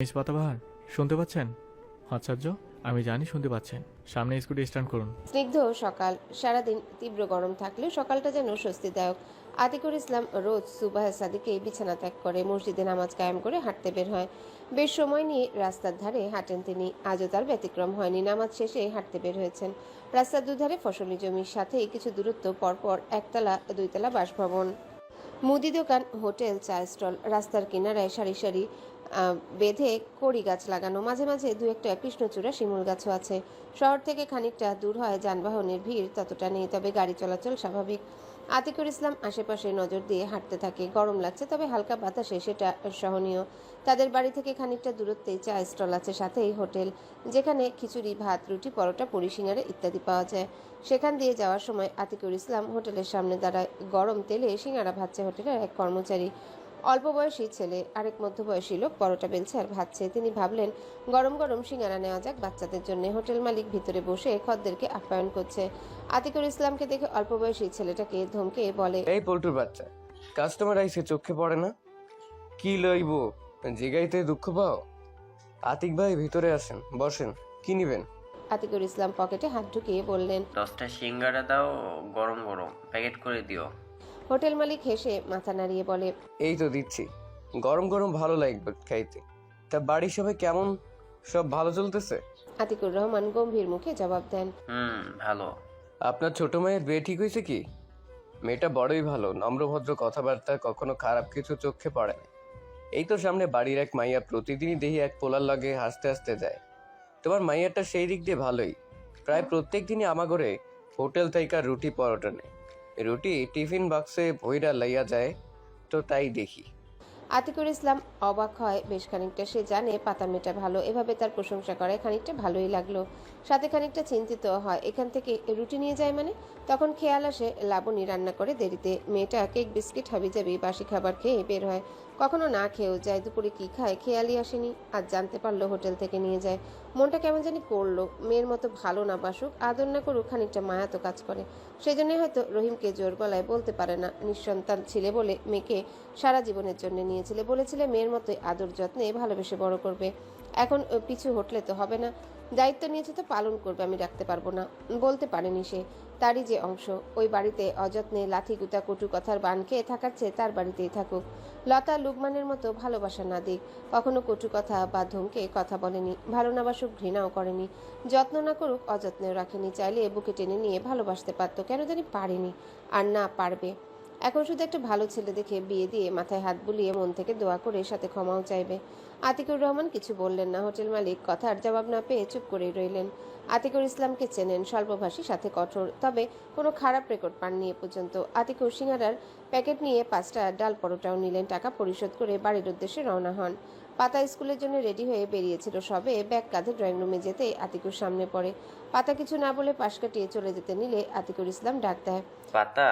Miss পাতাবাহার, শুনতে পাচ্ছেন? আশ্চর্য আমি জানি শুনতে পাচ্ছেন। সামনে স্কুটি স্ট্যান্ড করুন। স্নিগ্ধ সকাল, সারাদিন তীব্র গরম থাকলেও সকালটা যেন স্বস্তিদায়ক। আতিকুর ইসলাম রোজ সুবাহ সাদিকে বিছানা ত্যাগ করে মসজিদে নামাজ কায়েম করে হাঁটতে বের হয়। বেশ সময় নিয়ে রাস্তার ধারে হাঁটেন তিনি। আজও তার ব্যতিক্রম হয়নি। নামাজ শেষে হাঁটতে বের হয়েছেন। রাস্তার দুধারে ফসলি জমির সাথে কিছু দূরত্ব পরপর একতলা, দুইতলা বাসভবন। মুদি দোকান, হোটেল চা স্টল, রাস্তার কিনারায় সারি সারি বেঁধে কড়ি গাছ লাগানো। মাঝে মাঝে দু একটা কৃষ্ণচূড়া শিমুল গাছও আছে। শহর থেকে খানিকটা দূর হয়, যানবাহনের ভিড় ততটা নেই, তবে গাড়ি চলাচল স্বাভাবিক। আতিকুর ইসলাম আশেপাশে নজর দিয়ে হাঁটতে থাকে। গরম লাগছে, তবে হালকা বাতাসে সেটা সহনীয়। তাদের বাড়ি থেকে খানিকটা দূরত্বে চা স্টল আছে, সাথেই হোটেল, যেখানে খিচুড়ি, ভাত, রুটি, পরোটা, পুরি, সিঙ্গারা ইত্যাদি পাওয়া যায়। সেখান দিয়ে যাওয়ার সময় আতিকুর ইসলাম হোটেলের সামনে দাঁড়ায়। গরম তেলে সিঙ্গারা ভাজছে হোটেলের এক কর্মচারী। অল্প বয়সী ছেলে আরেক মধ্যবয়সী লোক পরোটা বেলছে আর ভাজছে। তিনি ভাবলেন গরম গরম সিঙ্গারা নেওয়া যাক বাচ্চাদের জন্য। হোটেল মালিক ভিতরে বসে খদ্দেরকে আপ্যায়ন করছে। আতিকুর ইসলামকে দেখে অল্প বয়সী ছেলেটাকে ধমকে বলে এই পল্টুর বাচ্চা কাস্টমার আইসে চোখে পড়ে না? কি লইব? জিগাইতে দুঃখ পাও? আতিক ভাই ভিতরে আসেন বসেন কি নিবেন? আতিকুর ইসলাম পকেটে হাত ঢুকিয়ে বললেন দশটা সিঙ্গারা দাও গরম গরম প্যাকেট করে দিও। হোটেল মালিক হেসে মাথা নাড়িয়ে বলে এই তো দিচ্ছি। গরম গরম ভালো লাগবে খাইতে। তা বাড়ির সবাই কেমন? সব ভালো চলতেছে? আতিকুর রহমান গম্ভীর মুখে জবাব দেন হুম ভালো। আপনার ছোট মায়ের বিয়ে ঠিক হয়েছে কি? মেয়েটা বড়ই ভালো নম্রভদ্র কথাবার্তা কখনো খারাপ কিছু চোখে পড়ে না। এই তো সামনে বাড়ির এক মাইয়া প্রতিদিনই দেখি এক পোলার লাগে হাসতে হাসতে যায়। তোমার মাইয়াটা সেই দিক দিয়ে ভালোই। প্রায় প্রত্যেক দিনই আমা ঘরে হোটেল থেকে রুটি পরোটা নেয়। রুটি টিফিন বক্সে ভৈরা লইয়া যায়, তো তাই দেখি। আতিকুর ইসলাম অবাক হয়, বেশ খানিকটা সে জানে পাতা মেটা ভালো, এভাবে তার প্রশংসা করে, খানিকটা ভালোই লাগল। সাথে খানিকটা চিন্তিত হয়, এখান থেকে রুটি নিয়ে যায় মানে? তখন খেয়াল আসে, লাবণী রান্না করে দেরিতে, মেয়েটা কেক, বিস্কিট, হাবিজাবি, বাসি খাবার খেয়ে বের হয়। কখনো না খেয়েও যায় দুপুরে কি খায় খেয়ালই আসেনি। আর জানতে পারল হোটেল থেকে নিয়ে যায়। মনটা কেমন জানি করল। মেয়ের মতো ভালো না বাসুক, আদর না করুক খানিকটা মায়া তো কাজ করে। সেজন্যই হয়তো রহিমকে জোর গলায় বলতে পারে না। নিঃসন্তান ছিলে বলে মেয়েকে সারা জীবনের জন্য নিয়েছিলে। বলেছিলে মেয়ের মতোই আদর যত্নে ভালোবেসে বড় করবে। এখন পিছু হটলে তো হবে না। দায়িত্ব নিয়েছে তো পালন করবে, আমি রাখতে পারব না। বলতে পারেনি সে। তারই যে অংশ। ওই বাড়িতে অযত্নে লাথি গুতা কটু কথার বান খেয়ে থাকার চেয়ে তার বাড়িতেই থাকুক। লতা লুকমানের মতো ভালোবাসা না দিক কখনো কটু কথা বা ধমকে কথা বলেনি। ভালো না বাসুক, ঘৃণাও করেনি। যত্ন না করুক, অযত্নেও রাখেনি। চাইলে বুকে টেনে নিয়ে ভালোবাসতে পারতো। কেন জানি পারেনি। আর না পারবে। এখন শুধু একটা ভালো ছেলে দেখে বিয়ে দিয়ে মাথায় হাত বুলিয়ে মন থেকে দোয়া করে সাথে ক্ষমাও চাইবে। আতিকুর রহমান কিছু বললেন না। হোটেল মালিক কথার জবাব না পেয়ে চুপ করেই রইলেন। আতিকুর ইসলামকে চেনেন, স্বল্পভাষী, সাথে কঠোর, তবে কোনো খারাপ রেকর্ড পাননি এ পর্যন্ত। আতিকুর সিঙ্গারার প্যাকেট নিয়ে পাঁচটা ডাল পরোটাও নিলেন। টাকা পরিশোধ করে বাড়ির উদ্দেশ্যে রওনা হন। পাতা স্কুলের জন্য রেডি হয়ে বেরিয়েছিল সবে। ব্যাগ কাঁধে ড্রয়িং রুমে যেতে আতিকুর সামনে পড়ে। পাতা কিছু না বলে পাশ কাটিয়ে চলে যেতে নিলে আতিকুর ইসলাম ডাক দেয়। পাতা,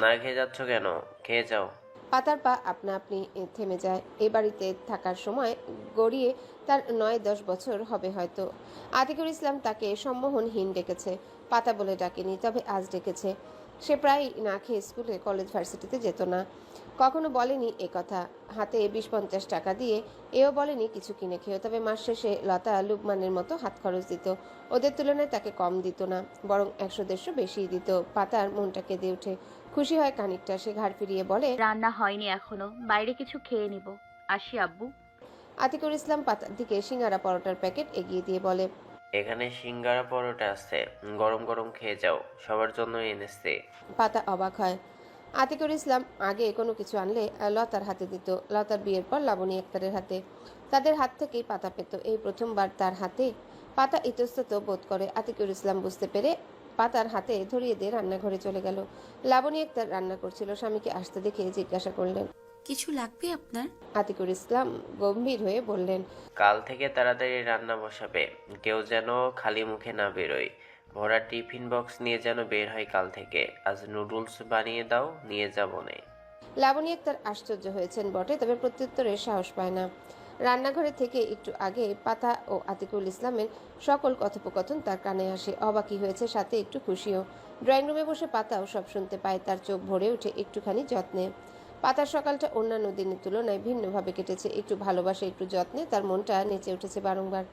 না খেয়ে যাচ্ছ কেন? খেয়ে যাও। পাতার পা আপনা আপনি থেমে যায়। এ বাড়িতে থাকার সময় গড়িয়ে তার নয় দশ বছর হবে হয়তো। আতিকুর ইসলাম তাকে সম্মোহনহীন ডেকেছে। পাতা বলে ডাকেনি, তবে আজ ডেকেছে। সে প্রায় না খেয়ে স্কুলে, কলেজ, ভার্সিটিতে যেত না। কখনো বলেনি এ কথা। হাতে বিশ পঞ্চাশ টাকা দিয়ে এও বলেনি কিছু কিনে খেয়েও, তবে মাস শেষে লতা লুকমানের মতো হাত খরচ দিত। ওদের তুলনায় তাকে কম দিত না, বরং একশো দেড়শো বেশি দিত। পাতার মনটা কেঁদে ওঠে। খুশি হয় খানিকটা সে ঘাড় ফিরিয়ে বলে রান্না হয়নি এখনও বাইরে কিছু খেয়ে নিব। আসি আব্বু। আতিকুর ইসলাম পাতার দিকে সিঙ্গারা পরোটার প্যাকেট এগিয়ে দিয়ে বলে এখানে সিঙ্গারা পরোটা আছে গরম গরম খেয়ে যাও সবার জন্য এনেছে। পাতা অবাক হয়। আতিকুর ইসলাম আগে কোনো কিছু আনলে লতার হাতে দিত লতার বিয়ের পর লাবণী আক্তারের হাতে। তাদের হাত থেকেই পাতা পেত এই প্রথমবার তার হাতে। পাতা ইতস্তত বোধ করে আতিকুর ইসলাম বুঝতে পেরে পাতার হাতে ধরিয়ে দিয়ে রান্নাঘরে চলে গেল। লাবণী আক্তার রান্না করছিল স্বামীকে আসতে দেখে জিজ্ঞাসা করলেন কিছু লাগবে আপনার? আতিকুর ইসলাম গম্ভীর হয়ে বললেন কাল থেকে তাড়াতাড়ি রান্না বসাবে কেউ যেন খালি মুখে না বেরোয়। ভরা টিফিন বক্স নিয়ে যেন বের হয় কাল থেকে। আজ নুডলস বানিয়ে দাও নিয়ে যাব নে। লাবণী আক্তার আশ্চর্য হয়েছেন বটে তবে প্রত্যুত্তরে সাহস পায় না। রান্নাঘরে থেকে একটু আগে পাতা ও আতিকুল ইসলামের সকল কথোপকথন তার কানে আসে। অবাকি হয়েছে, সাথে একটু খুশিও। ড্রয়িং রুমে বসে পাতাও সব শুনতে পায়, তার চোখ ভরে ওঠে একটুখানি যত্নে। পাতার সকালটা অন্যান্য দিনের তুলনায় ভিন্নভাবে কেটেছে, একটু ভালোবাসে, একটু যত্নে তার মনটা নেচে উঠেছে বারংবার।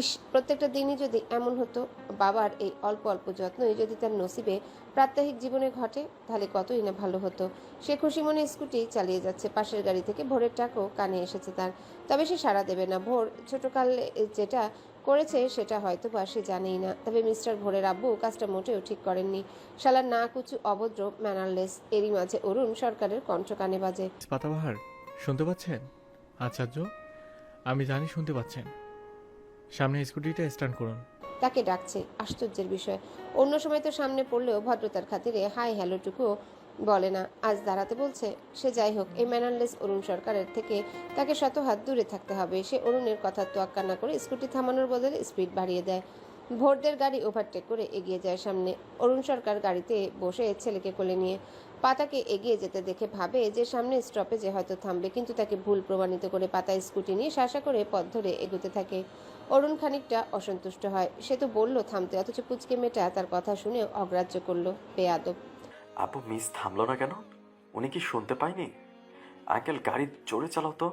ইস, প্রত্যেকটা দিনই যদি এমন হতো, বাবার এই অল্প অল্প যত্নই যদি তার নসিবে প্রাত্যহিক জীবনে ঘটে, তাহলে কতই না ভালো হতো। সে খুশি মনে স্কুটি চালিয়ে যাচ্ছে, পাশের গাড়ি থেকে ভোরের টাকও কানে এসেছে তার। তবে সে সাড়া দেবে না। ভোর ছোটকালে যেটা করেছে, সেটা হয়তো বা সে জানেই না। তবে মিস্টার ভোরের আব্বু কাজটা মোটেও ঠিক করেননি। শালার না কুচু অভদ্র, ম্যানারলেস, এরই মাঝে অরুণ সরকারের কণ্ঠ কানে বাজে। পাতাবাহার, শুনতে পাচ্ছেন? আচার্য, আমি জানি শুনতে পাচ্ছেন। সামনে স্কুটিটা স্ট্যান্ড করুন। তাকে ডাকছে আশ্চর্যের বিষয়। অন্য সময় তো সামনে পড়লেও ভদ্রতার খাতিরে হাই হ্যালোটুকুও বলে না। আজ দাঁড়াতে বলছে, সে যাই হোক, এই ম্যানারলেস অরুণ সরকারের থেকে তাকে শত হাত দূরে থাকতে হবে। সে অরুণের কথা তোয়াক্কা না করে স্কুটি থামানোর বদলে স্পিড বাড়িয়ে দেয়। ভোরদের গাড়ি ওভারটেক করে এগিয়ে যায় সামনে। অরুণ সরকার গাড়িতে বসে ছেলেকে কোলে নিয়ে পাতাকে এগিয়ে যেতে দেখে ভাবে যে সামনে স্টপেজে হয়তো থামবে, কিন্তু তাকে ভুল প্রমাণিত করে পাতা স্কুটি নিয়ে শাসা করে পথ ধরে এগোতে থাকে। অরুণ খানিকটা অসন্তুষ্ট হয়। সে তো বলল, থামতে, অথচ পুচকে মেয়েটা তার কথা শুনে অগ্রাহ্য করল বেয়াদব আপু মিস থামলো না কেন? উনি কি শুনতে পায়নি আঙ্কেল, গাড়ি জোরে চালাও তো।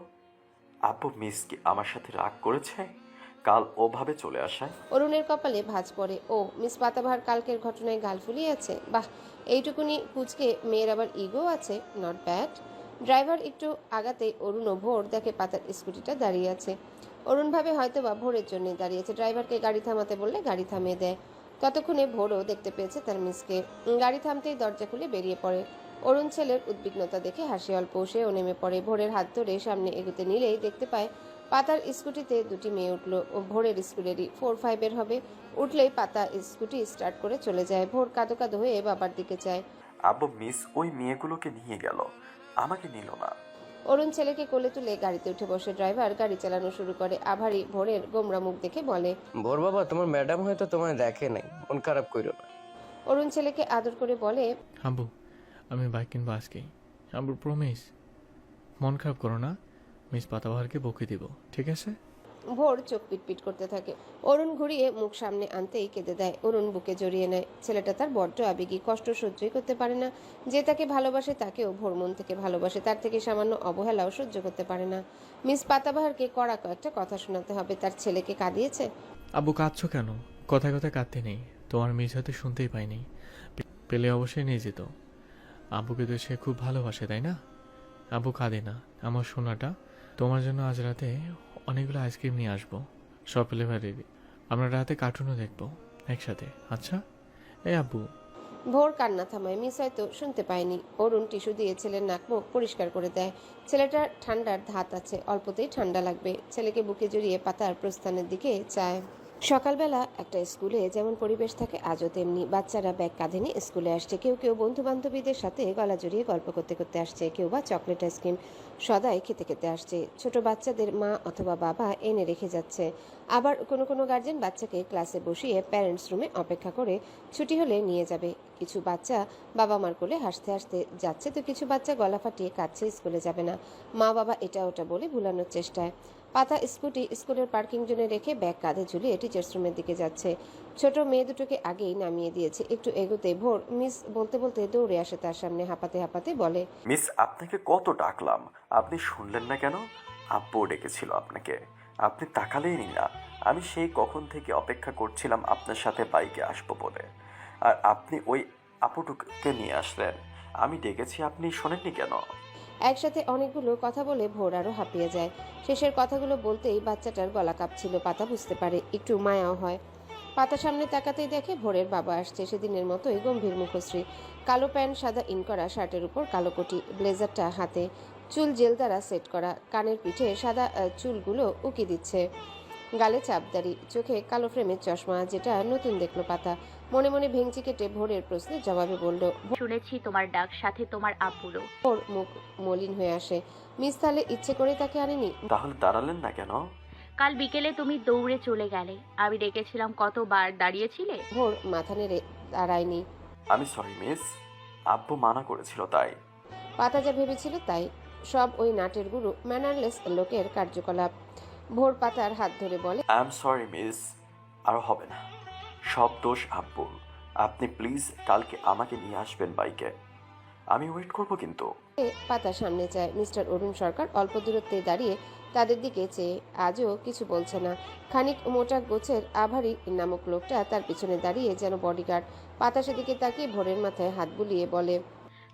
আব্বু মিস কি আমার সাথে রাগ করেছে? কাল ওভাবে চলে আসায়? অরুণের কপালে ভাঁজ পড়ে। ও, মিস পাতাবাহার কালকের ঘটনায় গাল ফুলিয়ে আছে বাহ, এইটুকুনি কুচকে মেয়ের আবার ইগো আছে? নট ব্যাড ড্রাইভার একটু আগাতে অরুণ ও ভোর দেখে পাতার স্কুটিটা দাঁড়িয়ে আছে। অরুণ ভাবে হয়তো বা ভোরের জন্য দাঁড়িয়েছে। ড্রাইভারকে গাড়ি থামাতে বললে গাড়ি থামিয়ে দেয়। ততক্ষণে ভোরও দেখতে পেয়েছে তার মিসকে। গাড়ি থামতেই দরজা খুলে বেরিয়ে পড়ে। অরুণ ছেলের উদ্বিগ্নতা দেখে হাসি অল্প সেও নেমে পড়ে। ভোরের হাত ধরে সামনে এগোতে নিলেই দেখতে পায় পাতার স্কুটিতে দুটি মেয়ে উঠল ও ভোরের স্কুলেরই ফোর ফাইভের হবে। উঠলেই পাতা স্কুটি স্টার্ট করে চলে যায়। ভোর কাঁদো কাঁদো হয়ে বাবার দিকে যায়। আব্বু মিস ওই মেয়েগুলোকে নিয়ে গেল। আমাকে নিল না। অরুণ ছেলেকে কোলে তুলে গাড়িতে উঠে বসে ড্রাইভার গাড়ি চালানো শুরু করে। আভারি ভোরের গোমরা মুখ দেখে বলে ভোর বাবা তোমার ম্যাডাম হয়তো তোমায় দেখে নাই। মন খারাপ করো না। অরুণ ছেলেকে আদর করে বলে আব্বু আমি বাইক কিনবো আজকেই। আব্বু প্রমিস মন খারাপ করো না। মিস পাতাবাহারকে বকে দিব ঠিক আছে? ভোর চোখ পিটপিট করতে থাকে। অরুণ ঘুরিয়ে মুখ সামনে আনতেই কেঁদে দেয়। অরুণ বুকে জড়িয়ে নেয়। ছেলেটা তার বড্ড আবেগী কষ্ট সহ্যই করতে পারে না। যে তাকে ভালোবাসে তাকেও ভোর মন থেকে ভালোবাসে। তার থেকে সামান্য অবহেলাও সহ্য করতে পারে না। মিস পাতাবাহারকে কড়া কয়েকটা কথা শোনাতে হবে। তার ছেলেকে কাঁদিয়েছে? আবু কাঁদছো কেন? কথায় কথায় কাঁদতে নেই। তোমার মিস হয়তো শুনতেই পাইনি পেলে অবশ্যই নিয়ে যেত। আবুকে তো সে খুব ভালোবাসে তাই না? আবু কাঁদে না। আমার সোনাটা তোমার জন্য আজ রাতে অনেকগুলো আইসক্রিম নিয়ে আসব। সব ফ্লেভারেরই আমরা রাতে কার্টুনও দেখব একসাথে আচ্ছা? এই আব্বু। ভোর কান্না থামায় মিস হয়তো শুনতে পায়নি। অরুণ টিস্যু দিয়ে ছেলের নাক মুখ পরিষ্কার করে দেয়। ছেলেটার ঠান্ডার ধাত আছে, অল্পতেই ঠান্ডা লাগবে। ছেলেকে বুকে জড়িয়ে পাতার প্রস্থানের দিকে চায়। সকালবেলা একটা স্কুলে যেমন পরিবেশ থাকে, আজও তেমনি বাচ্চারা ব্যাগ কাঁধে নিয়ে স্কুলে আসছে। কেউ কেউ বন্ধু বান্ধবীদের সাথে গলা জড়িয়ে গল্প করতে করতে আসছে, কেউ বা চকলেট আইসক্রিম সদাই খেতে খেতে আসছে। ছোট বাচ্চাদের মা অথবা বাবা এনে রেখে যাচ্ছে। আবার কোনো কোনো গার্জেন বাচ্চাকে ক্লাসে বসিয়ে প্যারেন্টস রুমে অপেক্ষা করে ছুটি হলে নিয়ে যাবে। কিছু বাচ্চা বাবা মার কোলে হাসতে হাসতে যাচ্ছে, তো কিছু বাচ্চা গলা ফাটিয়ে কাঁদছে, স্কুলে যাবে না। মা বাবা এটা ওটা বলে ভুলানোর চেষ্টায়। পাতা স্কুটি, স্কুলের পার্কিং জোনে রেখে ব্যাগ কাঁধে ঝুলিয়ে টিচার্স রুমের দিকে যাচ্ছে। ছোট মেয়ে দুটোকে আগেই নামিয়ে দিয়েছে। একটু এগোতে ভোর মিস বলতে বলতে দৌড়ে আসে তার সামনে, হাঁপাতে হাঁপাতে বলে মিস আপনাকে কত ডাকলাম? আপনি শুনলেন না কেন? আব্বু ডেকেছিল আপনাকে। আপনি তাকালেই নি না। আমি সেই কখন থেকে অপেক্ষা করছিলাম আপনার সাথে বাইকে আসব বলে। আর আপনি ওই আপুটুকে নিয়ে আসলেন। আমি ডেকেছি, আপনি শোনেননি কেন? একসাথে অনেকগুলো কথা বলে ভোর আরও হাঁপিয়ে যায়। শেষের কথাগুলো বলতেই বাচ্চাটার গলা কাঁপছিল, পাতা বুঝতে পারে, একটু মায়াও হয়। পাতা সামনে তাকাতেই দেখে ভোরের বাবা আসছে, সেদিনের মতোই গম্ভীর মুখশ্রী। কালো প্যান্ট, সাদা ইন করা শার্টের উপর কালো কোটি, ব্লেজারটা হাতে, চুল জেল দ্বারা সেট করা, কানের পিঠে সাদা চুলগুলো উকি দিচ্ছে। গালে চাপদারি চোখে কালো ফ্রেমের চশমা যেটা নতুন দেখল পাতা। মনে মনে ভেঙচি কেটে ভোরের প্রশ্নের জবাবে বলল শুনেছি তোমার ডাক সাথে তোমার আব্বুরও ওর মুখ মলিন হয়ে আসে। মিস তাহলে ইচ্ছে করে তাকে আনেনি। তাহলে দাঁড়ালেন না কেন? কাল বিকেলে তুমি দৌড়ে চলে গেলে। আমি ডেকেছিলাম কতবার দাঁড়িয়েছিলে? ভোর মাথা নেড়ে দাঁড়ায়নি। আমি সরি মিস আব্বু মানা করেছিল তাই। পাতা যা ভেবেছিল তাই। সব ওই নাটের গুরু ম্যানারলেস লোকের কার্যকলাপ। ভোর পাতার হাত ধরে বলে আই এম সরি মিস আর হবে না। সব দোষ আব্বুর আপনি প্লিজ কালকে আমাকে নিয়ে আসবেন বাইকে। আমি ওয়েট করব কিন্তু। এ পাতা সামনে যায় মিস্টার অরুণ সরকার। অল্প দূরত্বে দাঁড়িয়ে তাদের দিকে চেয়ে আজও কিছু বলছে না। খানিক মোটা গোছের আভারী নামক লোকটা তার পিছনে দাঁড়িয়ে যেন বডিগার্ড পাতা সেদিকে তাকিয়ে ভোরের মাথায় হাত বুলিয়ে বলে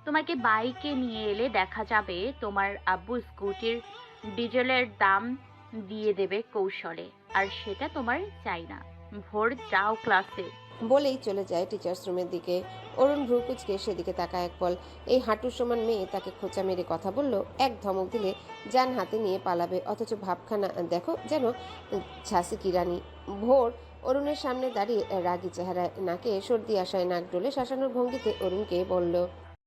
তোমাকে বাইকে নিয়ে এলে দেখা যাবে তোমার আব্বু স্কুটির ডিজেলের দাম দিয়ে দেবে কৌশলে, আর সেটা তোমার চাই না। ভোর, যাও ক্লাসে। বলেই চলে যায় টিচার্স রুমের দিকে। অরুণ ভ্রুকুচকে সেদিকে তাকায় এক পল। এই হাঁটুর সমান মেয়ে তাকে খোঁচা মেরে কথা বলল, এক ধমক দিলে যান হাতে নিয়ে পালাবে, অথচ ভাবখানা, দেখো যেন ঝাঁসি কিরানি ভোর, অরুণের সামনে দাঁড়িয়ে রাগী চেহারায় নাকে সর্দি আশায় নাক ডলে শাসানোর ভঙ্গিতে অরুণকে বলল